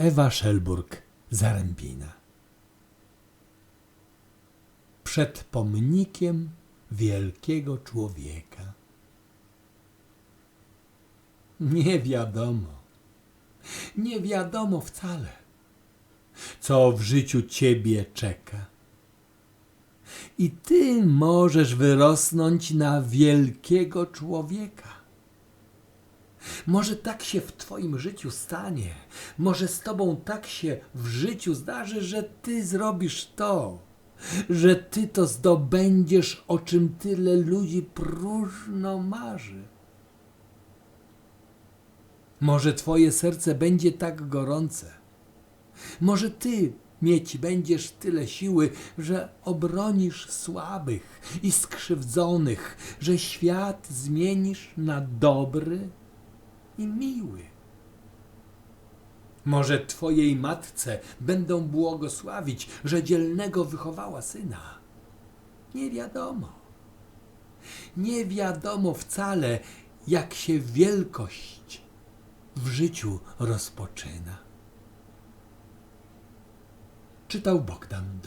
Ewa Szelburg-Zarębina. Przed pomnikiem wielkiego człowieka. Nie wiadomo, nie wiadomo wcale, co w życiu ciebie czeka. I ty możesz wyrosnąć na wielkiego człowieka. Może tak się w Twoim życiu stanie, może z Tobą tak się w życiu zdarzy, że Ty zrobisz to, że Ty to zdobędziesz, o czym tyle ludzi próżno marzy. Może Twoje serce będzie tak gorące, może Ty mieć będziesz tyle siły, że obronisz słabych i skrzywdzonych, że świat zmienisz na dobry i miły. Może Twojej matce będą błogosławić, że dzielnego wychowała syna. Nie wiadomo. Nie wiadomo wcale, jak się wielkość w życiu rozpoczyna. Czytał Bogdan.